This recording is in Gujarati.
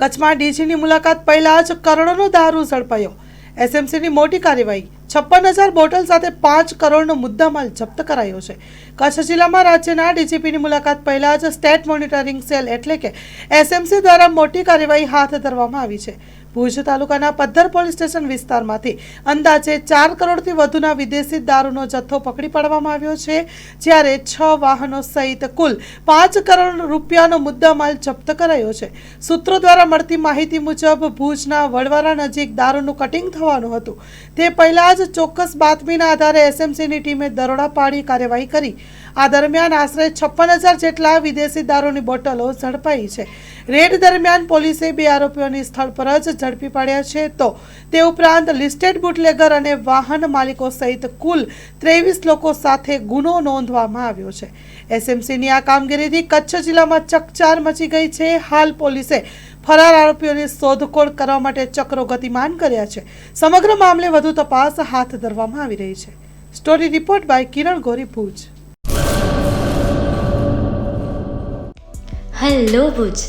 કચ્છમાં ડીજીની મુલાકાત પહેલા જ કરોડોનો દારૂ ઝડપાયો. એસએમસીની મોટી કાર્યવાહી. છપ્પન હજાર બોટલ સાથે પાંચ કરોડનો મુદ્દામાલ જપ્ત કરાયો છે. કચ્છ જિલ્લામાં રાજ્યના ડીજીપીની મુલાકાત પહેલા જ સ્ટેટ મોનિટરિંગ સેલ એટલે કે એસએમસી દ્વારા મોટી કાર્યવાહી હાથ ધરવામાં આવી છે. ભુજ તાલુકાના પદ્ધર પોલીસ સ્ટેશન વિસ્તારમાંથી અંદાજે ચાર કરોડથી વધુના વિદેશી દારૂનો જથ્થો પકડી પાડવામાં આવ્યો છે, જ્યારે છ વાહનો સહિત કુલ પાંચ કરોડ રૂપિયાનો મુદ્દામાલ જપ્ત કરાયો છે. સૂત્રો દ્વારા મળતી માહિતી મુજબ, ભુજના વડવારા નજીક દારૂનું કટિંગ થવાનું હતું. તે પહેલા જ ચોક્કસ બાતમીના આધારે એસએમસીની ટીમે દરોડા પાડી કાર્યવાહી કરી. આ દરમિયાન આશરે છપ્પન હજાર જેટલા વિદેશી દારૂની બોટલો ઝડપાઈ છે. રેડ દરમિયાન પોલીસે બે આરોપીઓની સ્થળ પર જ ઝડપી પાડ્યા છે. તો તે ઉપરાંત લિસ્ટેડ બુટલેગર અને વાહન માલિકો સહિત કુલ ત્રેવીસ લોકો સાથે ગુનો નોંધવામાં આવ્યો છે. એસએમસીની આ કામગીરીથી કચ્છ જિલ્લામાં ચકચાર મચી ગઈ છે. હાલ પોલીસે ફરાર આરોપીઓની શોધખોળ કરવા માટે ચક્રો ગતિમાન કર્યા છે. સમગ્ર મામલે વધુ તપાસ હાથ ધરવામાં આવી રહી છે. Story report by Kiran Gori Bhuj. Hello Bhuj.